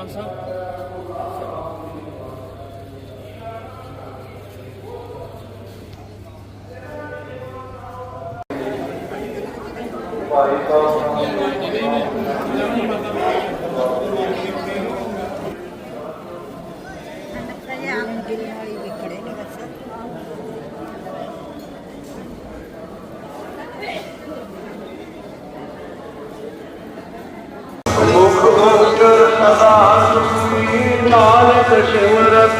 가서 네, 네, 네, 네.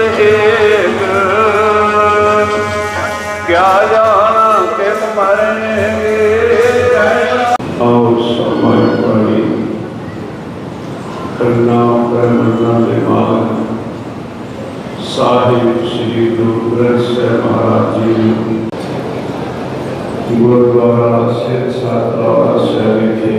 ਏਕ ਕਿਆ ਜਾਣ ਕਿਤ ਮਰਨੇ ਆਓ ਸਮਝ ਪੜੀ ਕਰਨਾ ਪ੍ਰਮਨਾ ਦੇ ਮਾਨ ਸਾਹਿਬ ਸ੍ਰੀ ਗੁਰੂ ਗ੍ਰੰਥ ਸਾਹਿਬ ਮਹਾਰਾਜ ਜੀ ਨੂੰ। ਗੁਰਦੁਆਰਾ ਸਿਰ ਸਾਹਿਬ ਸਾਹਿਬ ਸ਼੍ਰੀ ਮਾਨ ਜੀ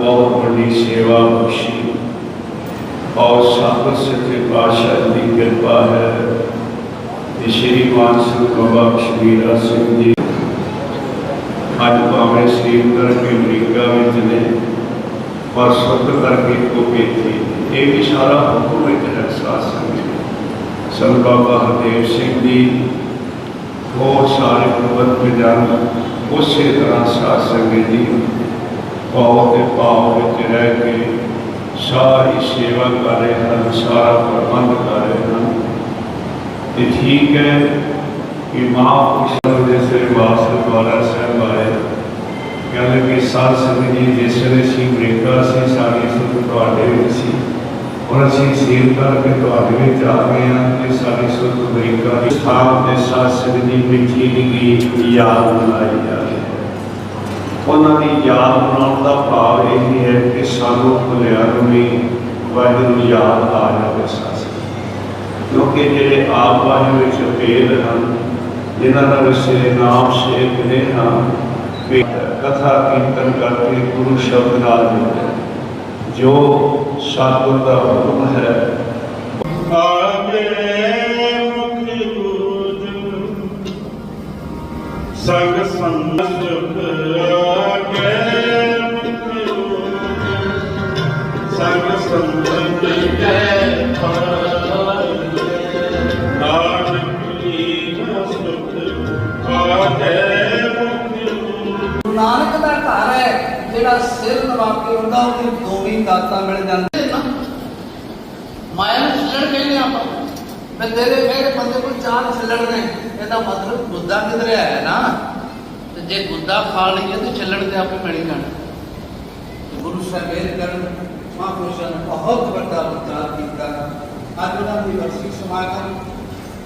ਬਹੁਤ ਵੱਡੀ ਸੇਵਾ ਬਖਸ਼ੀ। ਔਰ ਸੰਤ ਸੱਚੇ ਪਾਤਸ਼ਾਹ ਦੀ ਕਿਰਪਾ ਹੈ। ਕਿ ਸ਼੍ਰੀ ਮਾਨ ਸਿੰਘ ਬਾਬਾ ਕਸ਼ਮੀਰਾ ਸਿੰਘ ਜੀ। ਅੱਜ ਭਾਵੇਂ ਸਰੀਰ ਕਰਕੇ ਅਮਰੀਕਾ ਵਿੱਚ ਨੇ, ਪਰ ਸੁੱਤ ਕਰਕੇ ਕੋਪੇ ਥੀ ਇਹ ਵੀ ਸਾਰਾ ਹੁਕਮ ਵਿੱਚ ਹੈ, ਸਾਧ ਸੰਗਤ ਸੰਤ ਬਾਬਾ ਹਰਦੇਵ ਸਿੰਘ ਜੀ ਉਹ ਸਾਰੇ ਪ੍ਰਬੰਧ ਵਿਦਿਆਨ ਉਸੇ ਤਰ੍ਹਾਂ ਸਾਧ ਸੰਗਤ ਜੀ। ਭਾਵ ਦੇ ਭਾਵ ਵਿੱਚ ਰਹਿ ਕੇ ਸਾਰੀ ਸੇਵਾ ਕਰ ਰਹੇ ਹਨ ਸਾਰਾ ਪ੍ਰਬੰਧ ਕਰ ਰਹੇ ਹਨ ਤੇ ਠੀਕ ਹੈ ਕਿ ਮਹਾਂਪੁਰਸ਼ਾਂ ਦੇ ਸਿਰ ਵਾਸ ਦੁਆਰਾ ਸਾਹਿਬ ਆਏ ਕਹਿੰਦੇ ਕਿ ਸਾਧ ਸੰਗਤ ਜੀ ਜਿਸ ਵੇਲੇ ਸੀ ਅਮਰੀਕਾ ਸੀ ਸਾਡੀ ਸੁਖ ਤੁਹਾਡੇ ਵਿੱਚ ਸੀ ਹੁਣ ਅਸੀਂ ਸੇਵ ਕਰਕੇ ਤੁਹਾਡੇ ਵਿੱਚ ਆ ਗਏ ਹਾਂ ਕਿ ਸਾਡੀ ਸੁਖ ਅਮਰੀਕਾ ਦੀ ਸਥਾਨ ਤੇ ਸਾਧ ਸੰਗਤ ਜੀ ਮਿੱਠੀ ਦੀ ਯਾਦ ਮਨਾਈ ਜਾ ਰਹੀ ਹੈ ਉਹਨਾਂ ਦੀ ਯਾਦ ਬਣਾਉਣ ਦਾ ਭਾਵ ਇਹ ਹੈ ਕਿ ਸਾਨੂੰ ਭੁੱਲਿਆ ਨੂੰ ਵੀ ਵਾਹਿਗੁਰੂ ਯਾਦ ਆ ਜਾਵੇ ਸਾਸ ਕਿਉਂਕਿ ਜਿਹੜੇ ਆਪ ਵਾਹਿਗੁਰੂ ਵਿੱਚ ਭੇਦ ਹਨ, ਜਿਨ੍ਹਾਂ ਨਾਲ ਅਸੀਂ ਨਾਮ ਸੇਖਦੇ ਹਾਂ ਕਥਾ ਕੀਰਤਨ ਕਰਕੇ ਗੁਰੂ ਸ਼ਬਦ ਨਾਲ ਜੋ ਸਤਿਗੁਰ ਦਾ ਹੁਕਮ ਹੈ। ਆਗੇ ਮੁਖ ਬੂਝ ਸੰਗ ਸੰਗ ਦਾਤਾਂ ਮਿਲ ਜਾਂਦੇ। ਨਾ ਮਾਇਆ ਨੂੰ ਛੱਲੜ ਕਹਿੰਦੇ ਆਪਾਂ। ਮੈਂ ਤੇਰੇ ਮੇਰੇ ਬੰਦੇ ਕੋਲ ਚਾਰ ਛੱਲੜ ਨੇ ਇਹਦਾ ਮਤਲਬ ਗੁੱਦਾ ਕਿਧਰੇ ਆਇਆ ਨਾ? ਤੇ ਜੇ ਗੁੱਦਾ ਖਾ ਲਈਏ ਤੇ ਛੱਲੜ ਤੇ ਆਪੇ ਮਿਲ ਜਾਣਾ। ਗੁਰੂ ਸਾਹਿਬ ਇਹ ਕਰਨ ਮਹਾਂਪੁਰਸ਼ਾਂ ਨੇ ਬਹੁਤ ਵੱਡਾ ਵਿਚਾਰ ਕੀਤਾ। ਅੱਜ ਉਹਨਾਂ ਦੀ ਵਰਸੀ ਸਮਾਗਮ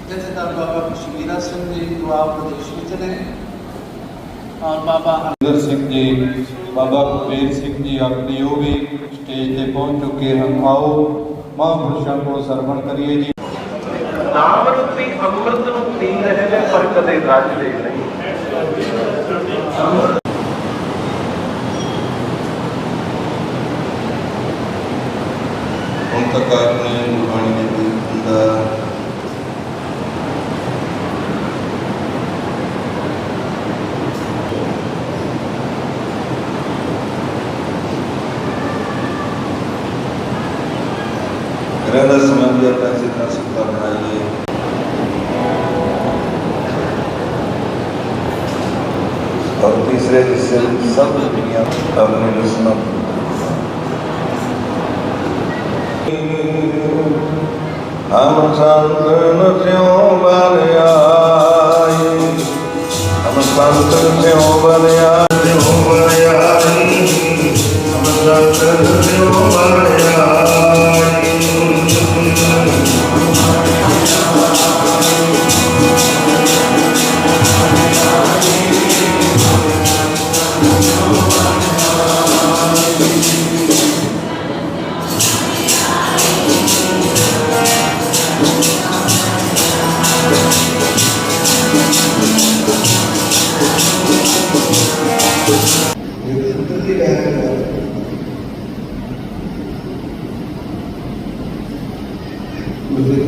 ਜਿੱਥੇ ਤਾਂ ਬਾਬਾ ਕਸ਼ਮੀਰਾ ਸਿੰਘ ਜੀ ਆਪ ਵਿਦੇਸ਼ ਵਿੱਚ ਨੇ। ਔਰ ਬਾਬਾ ਸੁੰਦਰ ਸਿੰਘ ਜੀ ਬਾਬਾ ਕੁਬੇਰ ਸਿੰਘ ਜੀ ਆਪਣੇ ਉਹ ਵੀ ਸਟੇਜ ਤੇ ਪਹੁੰਚ ਚੁੱਕੇ ਹਨ ਆਓ ਮਹਾਂਪੁਰਸ਼ਾਂ ਕੋਲ ਸਰਵਣ ਕਰੀਏ ਜੀ ਨਾਮ ਰੂਪੀ ਅੰਮ੍ਰਿਤ ਨੂੰ ਪੀ ਰਹੇ ਨੇ ਪਰ ਕਦੇ ਰੱਜਦੇ ਨਹੀਂ ਹੁਣ ਤੱਕ ਆਪਣੇ ਰਹਿੰਦਾ ਸਮਾਂ ਵੀ ਆਪਾਂ ਇਸੇ ਤਰ੍ਹਾਂ ਸੁੱਤਾ ਬਣਾਈਏ और तीसरे हिस्से में सब दुनिया अपने दुश्मन हम संतन त्यों बन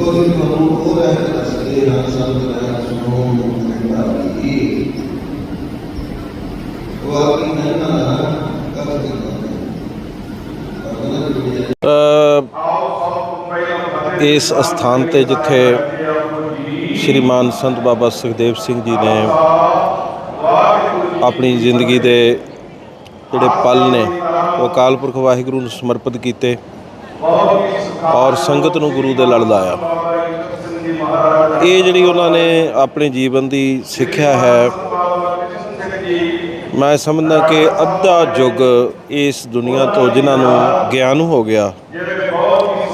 ਦੇਖੋ ਜੀ ਤੁਹਾਨੂੰ ਉਹ ਰਹਿ ਦੱਸਦੇ ਸੁਣੋ ਮੁਕਤਾ ਦੀ ਉਹ ਆਪਣੀ ਇਸ ਅਸਥਾਨ ਤੇ ਜਿੱਥੇ ਸ਼੍ਰੀਮਾਨ ਸੰਤ ਬਾਬਾ ਸੁਖਦੇਵ ਸਿੰਘ ਜੀ ਨੇ ਆਪਣੀ ਜ਼ਿੰਦਗੀ ਦੇ ਜਿਹੜੇ ਪਲ ਨੇ, ਉਹ ਅਕਾਲ ਪੁਰਖ ਵਾਹਿਗੁਰੂ ਨੂੰ ਸਮਰਪਿਤ ਕੀਤੇ। ਔਰ ਸੰਗਤ ਨੂੰ ਗੁਰੂ ਦੇ ਲੜ ਲਾਇਆ। ਇਹ ਜਿਹੜੀ ਉਹਨਾਂ ਨੇ ਆਪਣੇ ਜੀਵਨ ਦੀ ਸਿੱਖਿਆ ਹੈ, ਮੈਂ ਸਮਝਦਾ ਕਿ ਅੱਧਾ ਯੁੱਗ ਇਸ ਦੁਨੀਆ ਤੋਂ ਜਿਨ੍ਹਾਂ ਨੂੰ ਗਿਆਨ ਹੋ ਗਿਆ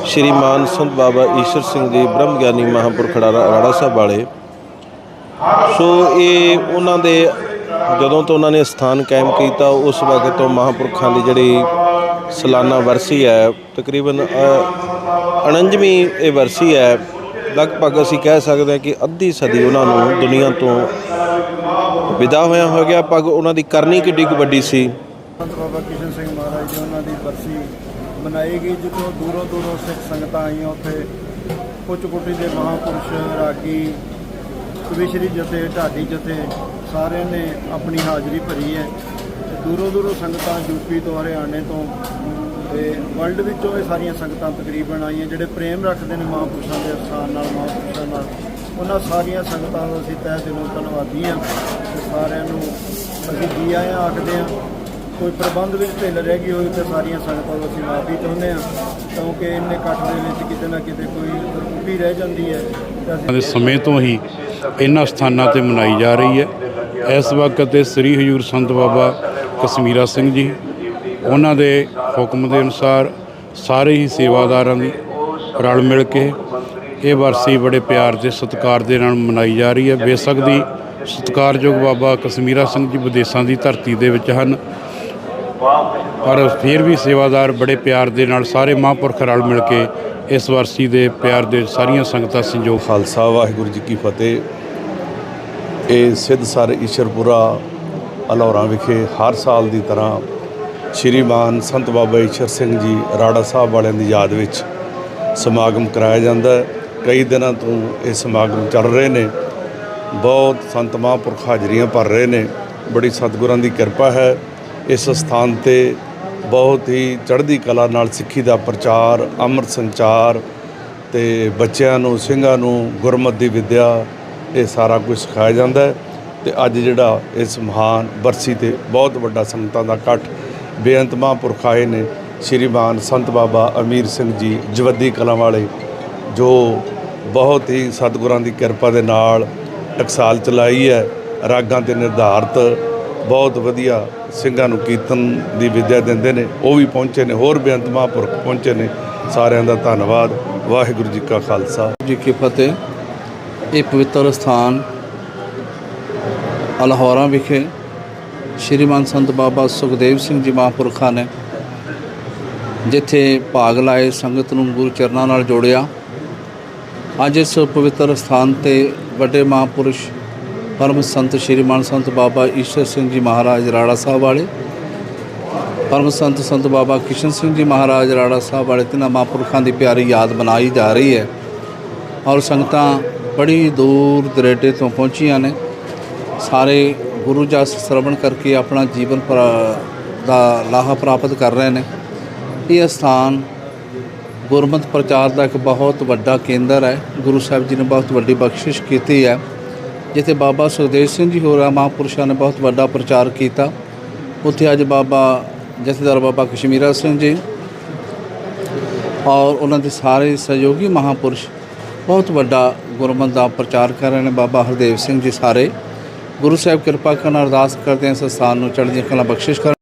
ਸ਼੍ਰੀਮਾਨ ਸੰਤ ਬਾਬਾ ਈਸ਼ਰ ਸਿੰਘ ਜੀ, ਬ੍ਰਹਮ ਗਿਆਨੀ ਮਹਾਂਪੁਰਖ ਰਾੜਾ ਰਾੜਾ ਸਾਹਿਬ ਵਾਲੇ। ਸੋ ਇਹ ਉਹਨਾਂ ਦੇ, ਜਦੋਂ ਤੋਂ ਉਹਨਾਂ ਨੇ ਸਥਾਨ ਕਾਇਮ ਕੀਤਾ, ਉਸ ਵਕਤ ਤੋਂ ਮਹਾਂਪੁਰਖਾਂ ਦੀ ਜਿਹੜੀ ਸਾਲਾਨਾ ਵਰਸੀ ਹੈ ਤਕਰੀਬਨ ਅ, 49ਵੀਂ ਇਹ ਵਰਸੀ ਹੈ। ਲਗਭਗ ਅਸੀਂ ਕਹਿ ਸਕਦੇ ਹਾਂ ਕਿ ਅੱਧੀ ਸਦੀ ਉਹਨਾਂ ਨੂੰ ਦੁਨੀਆ ਤੋਂ ਵਿਦਾ ਹੋਇਆ ਹੋ ਗਿਆ ਪਗ ਉਹਨਾਂ ਦੀ ਕਰਨੀ ਕਿੱਡੀ ਕੁ ਵੱਡੀ ਸੀ। ਸੰਤ ਬਾਬਾ ਕਿਸ਼ਨ ਸਿੰਘ ਮਹਾਰਾਜ ਜੀ ਉਹਨਾਂ ਦੀ ਵਰਸੀ ਮਨਾਈ ਗਈ ਜਿੱਥੋਂ ਦੂਰੋਂ ਦੂਰੋਂ ਸਿੱਖ ਸੰਗਤਾਂ ਆਈਆਂ ਉੱਥੇ। ਕੁੱਚ ਕੁੱਟੀ ਦੇ ਮਹਾਂਪੁਰਸ਼ ਰਾਗੀ ਕਵਿਸ਼ਰੀ ਜਥੇ ਢਾਡੀ ਜਥੇ ਸਾਰਿਆਂ ਨੇ ਆਪਣੀ ਹਾਜ਼ਰੀ ਭਰੀ ਹੈ। ਦੂਰੋਂ ਦੂਰੋਂ ਸੰਗਤਾਂ ਯੂਪੀ ਤੋਂ ਹਰਿਆਣੇ ਤੋਂ ਤੇ ਵਰਲਡ ਵਿੱਚੋਂ ਇਹ ਸਾਰੀਆਂ ਸੰਗਤਾਂ ਤਕਰੀਬਨ ਆਈਆਂ, ਜਿਹੜੇ ਪ੍ਰੇਮ ਰੱਖਦੇ ਨੇ ਮਹਾਂਪੁਰਸ਼ਾਂ ਦੇ ਅਸਥਾਨ ਨਾਲ, ਮਹਾਂਪੁਰਸ਼ਾਂ ਨਾਲ, ਉਹਨਾਂ ਸਾਰੀਆਂ ਸੰਗਤਾਂ ਦਾ ਅਸੀਂ ਤਹਿ ਦਿਲੋਂ ਧੰਨਵਾਦੀ ਹਾਂ ਸਾਰਿਆਂ ਨੂੰ ਅਸੀਂ ਜੀ ਆਇਆਂ, ਆਖਦੇ ਹਾਂ, ਕੋਈ ਪ੍ਰਬੰਧ ਵਿੱਚ ਢਿੱਲ ਰਹਿ ਗਈ ਹੋਵੇ ਤੇ ਸਾਰੀਆਂ ਸੰਗਤਾਂ ਨੂੰ ਅਸੀਂ ਮਾਫੀ ਚਾਹੁੰਦੇ ਹਾਂ, ਕਿਉਂਕਿ ਇੰਨੇ ਇਕੱਠ ਦੇ ਵਿੱਚ ਕਿਤੇ ਨਾ ਕਿਤੇ ਕੋਈ ਤਰੁੱਟੀ ਰਹਿ ਜਾਂਦੀ ਹੈ ਤੇ ਸਮੇਂ ਤੋਂ ਹੀ ਇਹਨਾਂ ਸਥਾਨਾਂ ਤੇ ਮਨਾਈ ਜਾ ਰਹੀ ਹੈ। ਇਸ ਵਕਤ ਤੇ ਸ੍ਰੀ ਹਜੂਰ ਸੰਤ ਬਾਬਾ ਕਸ਼ਮੀਰਾ ਸਿੰਘ ਜੀ, ਉਹਨਾਂ ਦੇ ਹੁਕਮ ਦੇ ਅਨੁਸਾਰ ਸਾਰੇ ਹੀ ਸੇਵਾਦਾਰਾਂ ਦੀ ਰਲ ਮਿਲ ਕੇ ਇਹ ਵਰਸੀ ਬੜੇ ਪਿਆਰ ਤੇ ਸਤਿਕਾਰ ਦੇ ਨਾਲ ਮਨਾਈ ਜਾ ਰਹੀ ਹੈ। ਬੇਸ਼ੱਕ ਦੀ ਸਤਿਕਾਰਯੋਗ ਬਾਬਾ ਕਸ਼ਮੀਰਾ ਸਿੰਘ ਜੀ ਵਿਦੇਸ਼ਾਂ ਦੀ ਧਰਤੀ ਦੇ ਵਿੱਚ ਹਨ। ਪਰ ਫਿਰ ਵੀ ਸੇਵਾਦਾਰ ਬੜੇ ਪਿਆਰ ਦੇ ਨਾਲ ਸਾਰੇ ਮਹਾਂਪੁਰਖ ਰਲ ਮਿਲ ਕੇ ਇਸ ਵਰਸੀ ਦੇ ਪਿਆਰ ਦੇ ਸਾਰੀਆਂ ਸੰਗਤਾਂ ਸੰਜੋਗ ਖਾਲਸਾ, ਵਾਹਿਗੁਰੂ ਜੀ ਕੀ ਫਤਿਹ। ਇਹ ਸਿੱਧ ਸਰ ਈਸ਼ਰਪੁਰਾ ਅਲੌਰਾ ਵਿਖੇ ਹਰ ਸਾਲ ਦੀ ਤਰ੍ਹਾਂ ਸ਼੍ਰੀਮਾਨ ਸੰਤ ਬਾਬਾ ਈਸ਼ਰ ਸਿੰਘ ਜੀ ਰਾੜਾ ਸਾਹਿਬ ਵਾਲਿਆਂ ਦੀ ਯਾਦ ਵਿੱਚ ਸਮਾਗਮ ਕਰਾਇਆ ਜਾਂਦਾ ਹੈ। ਕਈ ਦਿਨਾਂ ਤੋਂ ਇਹ ਸਮਾਗਮ ਚੱਲ ਰਹੇ ਨੇ। ਬਹੁਤ ਸੰਤ ਮਹਾਂਪੁਰਖ ਹਾਜ਼ਰੀਆਂ ਭਰ ਰਹੇ ਨੇ। ਬੜੀ ਸਤਿਗੁਰਾਂ ਦੀ ਕਿਰਪਾ ਹੈ। ਇਸ ਸਥਾਨ ਤੇ ਬਹੁਤ ਹੀ ਚੜ੍ਹਦੀ ਕਲਾ ਨਾਲ ਸਿੱਖੀ ਦਾ ਪ੍ਰਚਾਰ, ਅੰਮ੍ਰਿਤ ਸੰਚਾਰ ਤੇ ਬੱਚਿਆਂ ਨੂੰ, ਸਿੰਘਾਂ ਨੂੰ ਗੁਰਮਤਿ ਦੀ ਵਿੱਦਿਆ ਇਹ ਸਾਰਾ ਕੁਝ ਸਿਖਾਇਆ ਜਾਂਦਾ ਹੈ। ਤੇ ਅੱਜ ਜਿਹੜਾ ਇਸ ਮਹਾਨ ਬਰਸੀ ਤੇ ਬਹੁਤ ਵੱਡਾ ਸੰਗਤਾਂ ਦਾ ਇਕੱਠ ਬੇਅੰਤ ਮਹਾਂਪੁਰਖ ਆਏ ਨੇ, ਸ਼੍ਰੀਮਾਨ ਸੰਤ ਬਾਬਾ ਅਮੀਰ ਸਿੰਘ ਜੀ ਜਵੱਦੀ ਕਲਾਂ ਵਾਲੇ, ਜੋ ਬਹੁਤ ਹੀ ਸਤਿਗੁਰਾਂ ਦੀ ਕਿਰਪਾ ਦੇ ਨਾਲ ਟਕਸਾਲ ਚਲਾਈ ਹੈ, ਰਾਗਾਂ ਤੇ ਨਿਰਧਾਰਤ, ਬਹੁਤ ਵਧੀਆ ਸਿੰਘਾਂ ਨੂੰ ਕੀਰਤਨ ਦੀ ਵਿਦਿਆ ਦਿੰਦੇ ਨੇ, ਉਹ ਵੀ ਪਹੁੰਚੇ ਨੇ, ਹੋਰ ਬੇਅੰਤ ਮਹਾਂਪੁਰਖ ਪਹੁੰਚੇ ਨੇ, ਸਾਰਿਆਂ ਦਾ ਧੰਨਵਾਦ, ਵਾਹਿਗੁਰੂ ਜੀ ਕਾ ਖਾਲਸਾ। ਜੀ ਕੀ ਫਤਿਹ, ਇਹ ਪਵਿੱਤਰ ਸਥਾਨ ਅਲਹੌਰਾ ਵਿਖੇ ਸ਼੍ਰੀਮਾਨ ਸੰਤ ਬਾਬਾ ਸੁਖਦੇਵ ਸਿੰਘ ਜੀ ਮਹਾਂਪੁਰਖਾਂ ਨੇ ਜਿੱਥੇ ਭਾਗ ਲਾਏ, ਸੰਗਤ ਨੂੰ ਗੁਰੂ ਚਰਨਾਂ ਨਾਲ ਜੋੜਿਆ। ਅੱਜ ਇਸ ਪਵਿੱਤਰ ਸਥਾਨ ਤੇ ਵੱਡੇ ਮਹਾਂਪੁਰਸ਼ ਪਰਮ ਸੰਤ ਸ਼੍ਰੀਮਾਨ ਸੰਤ ਬਾਬਾ ਈਸ਼ਰ ਸਿੰਘ ਜੀ ਮਹਾਰਾਜ ਰਾੜਾ ਸਾਹਿਬ ਵਾਲੇ, ਪਰਮ ਸੰਤ ਸੰਤ ਬਾਬਾ ਕਿਸ਼ਨ ਸਿੰਘ ਜੀ ਮਹਾਰਾਜ ਰਾੜਾ ਸਾਹਿਬ ਵਾਲੇ ਤਿੰਨਾਂ ਮਹਾਂਪੁਰਖਾਂ ਦੀ ਪਿਆਰੀ ਯਾਦ ਬਣਾਈ ਜਾ ਰਹੀ ਹੈ। ਔਰ ਸੰਗਤਾਂ ਬੜੀ ਦੂਰ ਦਰੇਡੇ ਤੋਂ ਪਹੁੰਚੀਆਂ ਨੇ। ਸਾਰੇ ਗੁਰੂ ਜਸ ਸ਼ਰਵਣ ਕਰਕੇ ਆਪਣਾ ਜੀਵਨ ਪ੍ਰਾ- ਦਾ ਲਾਹਾ ਪ੍ਰਾਪਤ ਕਰ ਰਹੇ ਨੇ। ਇਹ ਸਥਾਨ ਗੁਰਮਤਿ ਪ੍ਰਚਾਰ ਦਾ ਇੱਕ ਬਹੁਤ ਵੱਡਾ ਕੇਂਦਰ ਹੈ। ਗੁਰੂ ਸਾਹਿਬ ਜੀ ਨੇ ਬਹੁਤ ਵੱਡੀ ਬਖਸ਼ਿਸ਼ ਕੀਤੀ ਹੈ। ਜਿੱਥੇ ਬਾਬਾ ਸੁਖਦੇਵ ਸਿੰਘ ਜੀ ਹੋਰਾਂ ਮਹਾਂਪੁਰਸ਼ਾਂ ਨੇ ਬਹੁਤ ਵੱਡਾ ਪ੍ਰਚਾਰ ਕੀਤਾ। ਉੱਥੇ ਅੱਜ ਬਾਬਾ ਜਥੇਦਾਰ ਬਾਬਾ ਕਸ਼ਮੀਰਾ ਸਿੰਘ ਜੀ ਔਰ ਉਹਨਾਂ ਦੇ ਸਾਰੇ ਸਹਿਯੋਗੀ ਮਹਾਂਪੁਰਸ਼ ਬਹੁਤ ਵੱਡਾ ਗੁਰਮਤਿ ਦਾ ਪ੍ਰਚਾਰ ਕਰ ਰਹੇ ਨੇ। ਬਾਬਾ ਹਰਦੇਵ ਸਿੰਘ ਜੀ ਸਾਰੇ ਗੁਰੂ ਸਾਹਿਬ ਕਿਰਪਾ ਕਰਨ ਅਰਦਾਸ ਕਰਦੇ ਹਾਂ ਇਸ ਨੂੰ ਚੜ੍ਹਦੀਆਂ ਕਲਾ ਬਖਸ਼ਿਸ਼ ਕਰ